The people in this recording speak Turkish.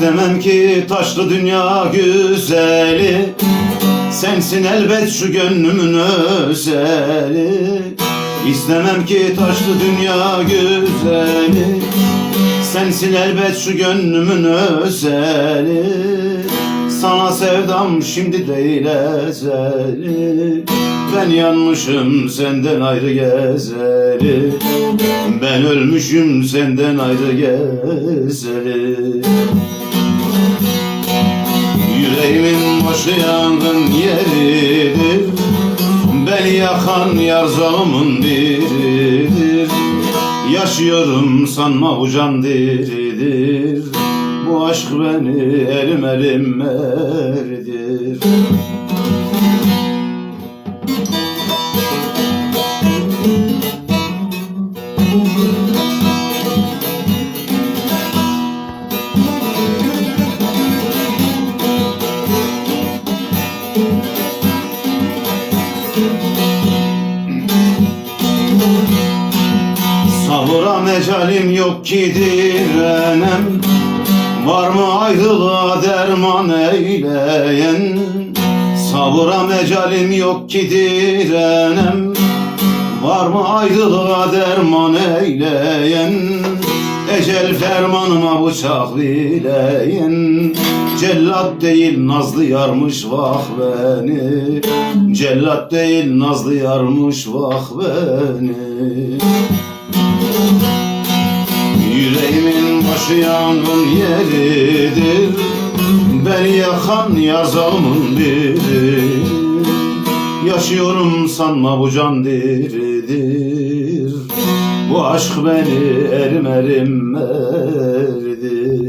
İstemem ki taşlı dünya güzeli. Sensin elbet şu gönlümün özeli. İstemem ki taşlı dünya güzeli. Sensin elbet şu gönlümün özeli. Sana sevdam şimdi değil ezeli. Ben yanmışım senden ayrı gezeli. Ben ölmüşüm senden ayrı gezeli yangın yeridir Beni yakan yar zalimın biridir. Yaşıyorum sanma bu can diridir. Bu aşk beni elim elim eridir Sabıra mecalim yok ki direnem. Var mı ayrılığa derman eyleyen? Sabıra mecalim yok ki direnem. Var mı ayrılığa derman eyleyen? Ecel fermanıma bıçak bileyin Cellat değil nazlı yarmış vah beni. Cellat değil nazlı yarmış vah beni Yüreğimin başı yangın yeridir. Beni yakan yazamın biri Yaşıyorum sanma bu can diridir. Bu aşk beni erim erim erdi